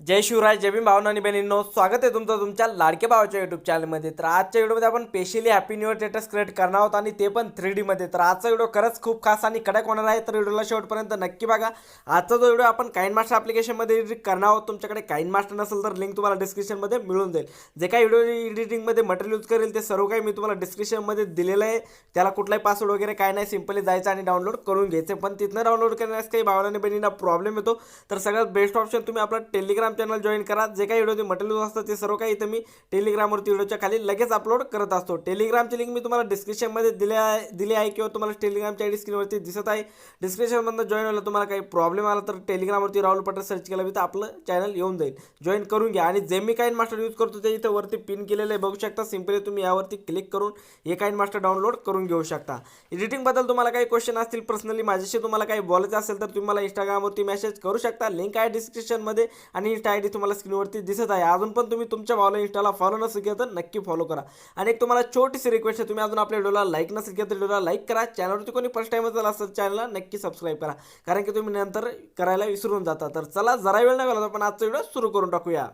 जय शिवराय जय भीम भावना आणि बहिणींनो स्वागत आहे तुमचं तुमच्या लाडके भावाच्या युट्यूब चॅनलमध्ये तर आजच्या व्हिडिओमध्ये आपण specially happy new year status create करणार आहोत आणि ते पण थ्री डीमध्ये तर आजचा व्हिडिओ खरंच खूप खास आणि कडक होणार आहे. तर व्हिडिओला शेवटपर्यंत नक्की बघा. आजचा जो व्हिडिओ आपण काइन मास्टर ॲप्लिकेशनमध्ये एडिट करणार आहोत तुमच्याकडे काइन मास्टर नसेल तर लिंक तुम्हाला डिस्क्रिप्शनमध्ये मिळून जाईल. जे काही व्हिडिओ एडिटिंगमध्ये मटेरियल यूज करेल ते सर्व काही मी तुम्हाला डिस्क्रिप्शनमध्ये दिलेलं आहे. त्याला कुठलाही पासवर्ड वगैरे काय नाही सिम्पली जायचं आणि डाउनलोड करून घ्यायचं पण तिथनं डाउनलोड करण्यास काही भावनाने बहिणींना प्रॉब्लेम येतो. तर सगळ्यात बेस्ट ऑप्शन तुम्ही आपला टेलिग्राम चॅनल जॉईन करा. जे काही व्हिडिओ मटेरियल असतं ते सर्व काही इथं मी टेलिग्रामवरती व्हिडिओच्या खाली लगेच अपलोड करत असतो. टेलिग्रामची लिंक मी तुम्हाला डिस्क्रिप्शनमध्ये दिले आहे दिली आहे किंवा तुम्हाला टेलिग्रामच्या आय स्क्रीनवरती दिसत आहे. डिस्क्रिप्शनमधनं जॉईन व्हायला तुम्हाला काही प्रॉब्लेम आला तर टेलिग्रामवरती राहुल पटेल सर्च केलं मी तर आपलं चॅनल येऊन जाईल. जॉईन करून घ्या. आणि जे मी काइन मास्टर यूज करतो ते इथं वरती पिन केलेलं आहे. बघू शकता सिम्पली तुम्ही यावरती क्लिक करून हे काइन मास्टर डाउनलोड करून घेऊ शकता. एडिटिंगबद्दल तुम्हाला काही क्वेश्चन असतील पर्सनली माझ्याशी तुम्हाला काही बोलायचं असेल तर तुम्ही मला इंस्टाग्रामवरती मेसेज करू शकता. लिंक आहे डिस्क्रिप्शनमध्ये आणि इंस्टा आय डी तुम्हाला स्क्रीनवरती दिसत आहे. अजून पण तुम्ही तुमच्या भावाला इंस्टाला फॉलो नसेल केलं तर नक्की फॉलो करा. आणि एक तुम्हाला छोटीशी रिक्वेस्ट आहे तुम्ही अजून आपल्या व्हिडिओला लाईक नसेल केलं तर व्हिडिओला लाईक करा. चॅनलवरती कोणी फर्स्ट टाईम असेल असं चॅनलला नक्की सबस्क्राईब करा. कारण की तुम्ही नंतर करायला विसरून जाता. तर चला जरा वेळ नाही घालवत आपण आजचा व्हिडिओ सुरू करून टाकूया.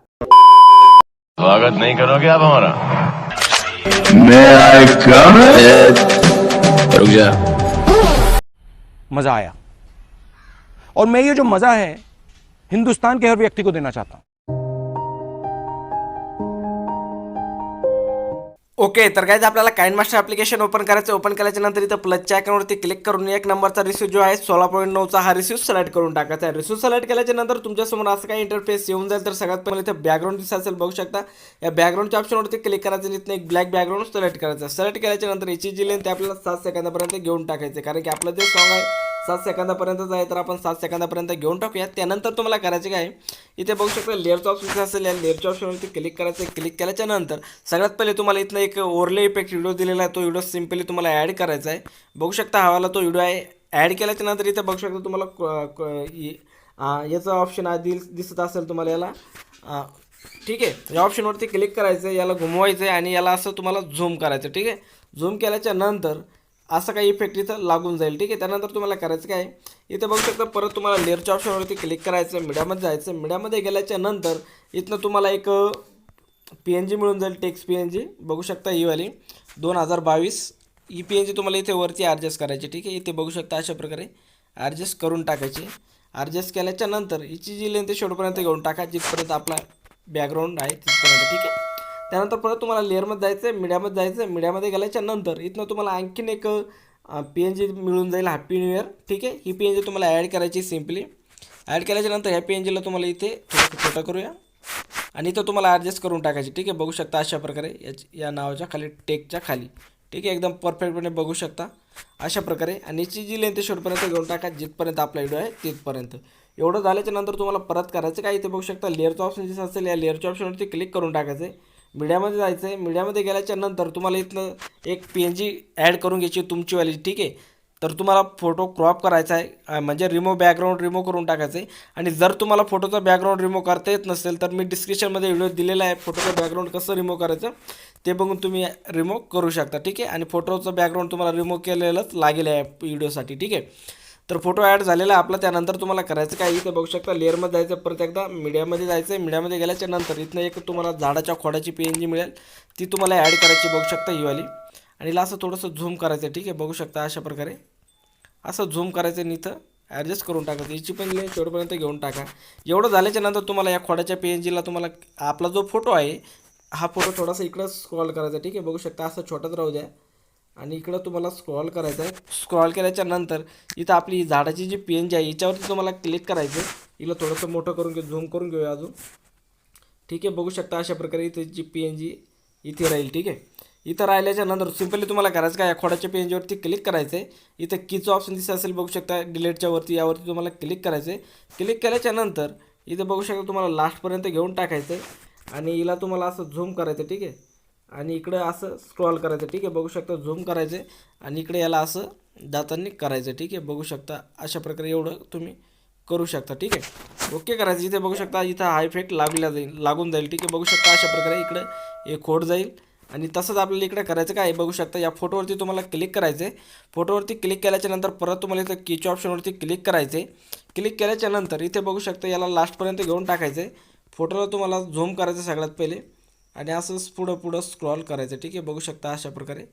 स्वागत नहीं करोगे आप हमारा? मज़ा आया। और मैं ये जो मज़ा है हिंदुस्तान के हर व्यक्ति को देना चाहता हूं। ओके तर काय आपल्याला काइन मास्टर ॲप्लिकेशन ओपन करायचं ओपन केल्याच्यानंतर इथं प्लसच्या आयकॉनवरती क्लिक करून एक नंबरचा रिसिव्ह जो आहे सोळा पॉईंट नऊचा हा रिसिव्ह सिलेक्ट करून टाकायचा आहे. रिसिव्ह सिलेक्ट केल्याच्यानंतर तुमच्यासमोर असं काही इंटरफेस येऊन जाईल तर सगळ्यात पहिले इथं बॅकग्राऊंड दिसत असेल बघू शकता. या बॅकग्राऊंडच्या ऑप्शनवरती क्लिक करायचं आणि इथं एक ब्लॅक बॅकग्राऊंड सिलेक्ट करायचं सिलेक्ट केल्याच्यानंतर याची जी लेंथ आपल्याला सात सेकंदापर्यंत घेऊन टाकायचं कारण की आपलं जे सॉंग आहे सात सेकंदापर्यंतच आहे तर आपण सात सेकंदापर्यंत घेऊन टाकूया त्यानंतर तुम्हाला करायचे काय? इथे बघू शकता लेअरचा ऑप्शन असेल या लेअरच्या ऑप्शनवरती क्लिक करायचं क्लिक केल्याच्यानंतर सगळ्यात पहिले तुम्हाला इथनं एक ओरले इफेक्ट व्हिडिओ दिलेला आहे. तो व्हिडिओ सिम्पली तुम्हाला ॲड करायचा आहे. बघू शकता हवाला तो व्हिडिओ आहे. ॲड केल्याच्यानंतर इथे बघू शकता तुम्हाला क- क- याचा ऑप्शन आधी दिसत असेल तुम्हाला याला. ठीक आहे. या ऑप्शनवरती क्लिक करायचं आहे याला घुमवायचं आहे आणि याला असं तुम्हाला झूम करायचं ठीक आहे? झूम केल्याच्यानंतर असं काही इफेक्ट इथं लागून जाईल. ठीक आहे? त्यानंतर तुम्हाला करायचं काय? इथं बघू शकता परत तुम्हाला लेअरच्या ऑप्शनवरती क्लिक करायचं मीडियामध्ये जायचं. मीडियामध्ये गेल्याच्यानंतर इथनं तुम्हाला एक पी एन जी मिळून जाईल. टेक्स पी एन जी बघू शकता ही वाली. दोन हजार बावीस. ही पी एन जी तुम्हाला इथे वरती ॲडजस्ट करायची. ठीक आहे? इथे बघू शकता अशा प्रकारे ॲडजस्ट करून टाकायची. ॲडजस्ट केल्याच्यानंतर हिची जी लेंथ शेवटपर्यंत घेऊन टाका. जिथपर्यंत आपला बॅकग्राऊंड आहे तिथपर्यंत. ठीक आहे? त्यानंतर परत तुम्हाला लेअरमध्ये जायचं आहे मीडियामध्ये जायचं आहे मीडियामध्ये गेल्याच्यानंतर इथनं तुम्हाला आणखीन एक पी एन जी मिळून जाईल हॅपी न्यू इयर ठीक आहे? ही पी एन जी तुम्हाला ॲड करायची सिम्पली ॲड केल्याच्यानंतर ह्या पी एन जीला तुम्हाला इथे थोडंसं करूया. आणि इथं तुम्हाला ॲडजस्ट करून टाकायची. ठीक आहे? बघू शकता अशा प्रकारे याची या नावाच्या खाली टेकच्या खाली. ठीक आहे? एकदम परफेक्टपणे बघू शकता. अशा प्रकारे. आणि याची जी लेंथ शेवटपर्यंत घेऊन टाका. जिथपर्यंत आपला व्हिडिओ आहे तिथपर्यंत. एवढं झाल्याच्यानंतर तुम्हाला परत करायचं काय? इथे बघू शकता लेअरचं ऑप्शन जसं असेल या लेअरच्या ऑप्शनवरती क्लिक करून टाकायचं आहे मीडियामध्ये जायचं आहे मीडियामध्ये गेल्याच्यानंतर तुम्हाला इथनं एक पी एन जी ॲड करून घ्यायची तुमचीवाली ठीक आहे? तर तुम्हाला फोटो क्रॉप करायचा आहे. म्हणजे रिमूव्ह बॅकग्राऊंड रिमूव्ह करून टाकायचं आहे आणि जर तुम्हाला फोटोचा बॅकग्राऊंड रिमूव्ह करता येत नसेल तर मी डिस्क्रिप्शनमध्ये व्हिडिओ दिलेला आहे फोटोचं बॅकग्राऊंड कसं रिमूव्ह करायचं ते बघून तुम्ही रिमूव्ह करू शकता ठीक आहे? आणि फोटोचं बॅकग्राऊंड तुम्हाला रिमूव्ह केलेलंच लागेल आहे व्हिडिओसाठी ठीक आहे? तर फोटो ॲड झालेला आहे आपला त्यानंतर तुम्हाला करायचं काय? इथं बघू शकता लेअरमध्ये जायचं परत एकदा मीडियामध्ये जायचं. आहे मीडियामध्ये गेल्याच्यानंतर इथनं एक तुम्हाला झाडाच्या खोडाची पी एन जी मिळेल. ती तुम्हाला ॲड करायची बघू शकता ही वाली. आणि हिला असं थोडंसं झूम करायचं ठीक आहे? बघू शकता अशा प्रकारे. असं झूम करायचं आणि इथं ॲडजस्ट करून टाकायचं याची पण लेन्थ तेवढंपर्यंत घेऊन टाका. एवढं झाल्याच्यानंतर तुम्हाला या खोड्याच्या पी एन जीला तुम्हाला आपला जो फोटो आहे हा फोटो थोडासा इकडं स्क्रॉल करायचा ठीक आहे? बघू शकता असं छोटाच राहू द्या. आणि इकडं तुम्हाला स्क्रॉल करायचं आहे. स्क्रॉल केल्याच्यानंतर इथं आपली झाडाची जी पी एन जी आहे याच्यावरती तुम्हाला क्लिक करायचं हिला थोडंसं मोठं करून घेऊ झूम करून घेऊया अजून. ठीक आहे बघू शकता अशा प्रकारे इथे जी पी एन जी इथे राहील ठीक आहे. इथं राहिल्याच्या नंतर सिम्पली तुम्हाला करायचं काय या खोड्याच्या पी एन जीवरती क्लिक करायचं आहे इथं कीचं ऑप्शन दिसत असेल बघू शकता डिलेटच्या वरती यावरती तुम्हाला क्लिक करायचं आहे क्लिक केल्याच्यानंतर इथं बघू शकता तुम्हाला लास्टपर्यंत घेऊन टाकायचं आहे आणि हिला तुम्हाला असं झूम करायचं ठीक आहे. आणि इकडं असं स्क्रॉल करायचं ठीक आहे? बघू शकता झूम करायचं आणि इकडे याला असं जाताना करायचं ठीक आहे? बघू शकता अशा प्रकारे एवढं तुम्ही करू शकता ठीक आहे? ओके करायचं इथे बघू शकता इथं हा इफेक्ट लागला जाईल लागून जाईल ठीक आहे? बघू शकता अशा प्रकारे इकडं हे खोड जाईल. आणि तसंच आपल्याला इकडे करायचं काय? बघू शकता या फोटोवरती तुम्हाला क्लिक करायचं आहे फोटोवरती क्लिक केल्याच्यानंतर परत तुम्हाला इथं किच ऑप्शनवरती क्लिक करायचे क्लिक केल्याच्यानंतर इथे बघू शकता याला लास्टपर्यंत घेऊन टाकायचं आहे फोटोला तुम्हाला झूम करायचं सगळ्यात पहिले. आणि असंच पुढं पुढं स्क्रॉल करायचं ठीक आहे? बघू शकता अशा प्रकारे.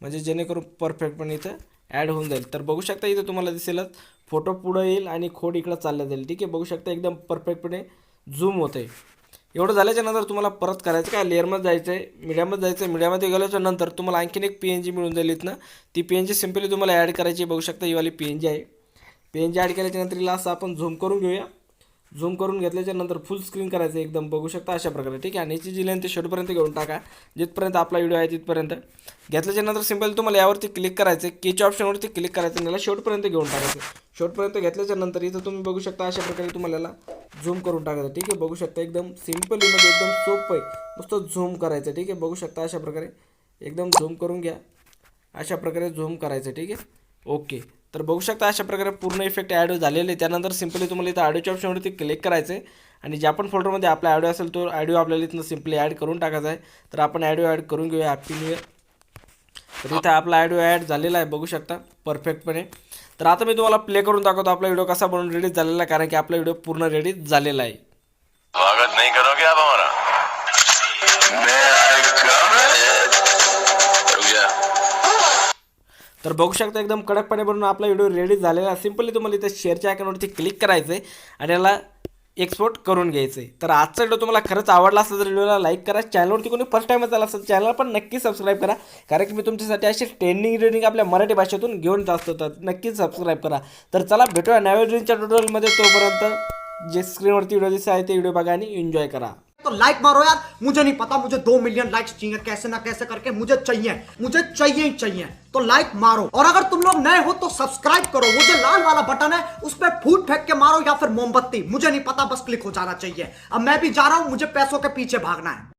म्हणजे जेणेकरून परफेक्टपणे इथं ॲड होऊन जाईल. तर बघू शकता इथं तुम्हाला दिसेलच फोटो पुढं येईल आणि खोड इकडं चालल्या जाईल ठीक आहे? बघू शकता एकदम परफेक्टपणे झूम होतं आहे एवढं झाल्याच्यानंतर तुम्हाला परत करायचं काय? लेअरमध्ये जायचं आहे मीडियामध्ये जायचं आहे मीडियामध्ये गेल्याच्यानंतर तुम्हाला आणखीन एक पी एन जी मिळून जाईल इथनं. ती पी एन जी सिम्पली तुम्हाला ॲड करायची बघू शकता ही वाली पी एन जी आहे. पी एन जी ॲड केल्याच्यानंतर हिला असं आपण झूम करून घेऊया. झूम करून घेतल्याच्या नंतर फुल स्क्रीन करायचं एकदम. बघू शकता अशा प्रकारे. ठीक आहे? आणि याची जी लेंथ शेवटपर्यंत घेऊन टाका. जिथपर्यंत आपला व्हिडिओ आहे तिथपर्यंत. घेतल्याच्या नंतर सिंपल तुम्हाला यावरती क्लिक करायचं आहे. ऑप्शनवरती क्लिक करायचं आणि याला शेवटपर्यंत घेऊन टाकायचं शेवटपर्यंत घेतल्याच्या नंतर इथं तुम्ही बघू शकता अशा प्रकारे तुम्हाला याला झूम करून टाकायचं ठीक आहे? बघू शकता एकदम सिंपल म्हणजे एकदम सोपं आहे. नुसतं झूम करायचं ठीक आहे? बघू शकता अशा प्रकारे. एकदम झूम करून घ्या. अशा प्रकारे झूम करायचं ठीक आहे? ओके. तर बघू शकता अशा प्रकारे पूर्ण इफेक्ट ॲड झालेले. त्यानंतर सिम्पली तुम्हाला इथं ऑडिओच्या ऑप्शनवरती क्लिक करायचं आहे आणि ज्या पण फोल्डरमध्ये आपला ॲडिओ असेल तो ऑडिओ आपल्याला इथनं सिम्पली ॲड करून टाकायचा आहे. तर आपण ॲडिओ ॲड करून घेऊया. हॅपी न्यू इयर तर इथं आपला ॲडिओ ॲड झालेला आहे बघू शकता. परफेक्टपणे तर आता मी तुम्हाला प्ले करून दाखवतो आपला व्हिडिओ कसा बनवून रेडी झालेला आहे कारण की आपला व्हिडिओ पूर्ण रेडी झालेला आहे. स्वागत करू करोगे आप तर बघू शकता एकदम कडकपणे बनवून आपला व्हिडिओ रेडी झालेला सिम्पली तुम्हाला इथं शेअरच्या आयकॉनवरती क्लिक करायचं आहे आणि याला एक्सपोर्ट करून घ्यायचं आहे तर आजचा व्हिडिओ तुम्हाला खरंच आवडला असेल तर व्हिडिओला लाईक करा. चॅनलवरती कोणी फर्स्ट टाईमच आला असेल चॅनल पण नक्की सबस्क्राईब करा. कारण की मी तुमच्यासाठी अशी ट्रेनिंग रिडिंग आपल्या मराठी भाषेतून घेऊन जात असतो. तर नक्कीच सबस्क्राईब करा. तर चला भेटूया नव्या ड्रिंकच्या ट्युटोरियलमध्ये तोपर्यंत जे स्क्रीनवरती व्हिडिओ दिसत आहे ते व्हिडिओ बघा आणि एन्जॉय करा. तो लाइक मारो यार। मुझे नहीं पता, मुझे दो मिलियन लाइक्स चाहिए। कैसे ना कैसे करके मुझे चाहिए। मुझे चाहिए ही चाहिए। तो लाइक मारो। और अगर तुम लोग नए हो तो सब्सक्राइब करो। वो जो लाल वाला बटन है, उस पर फूट फेंक के मारो या फिर मोमबत्ती। मुझे नहीं पता, बस क्लिक हो जाना चाहिए। अब मैं भी जा रहा हूँ, मुझे पैसों के पीछे भागना है।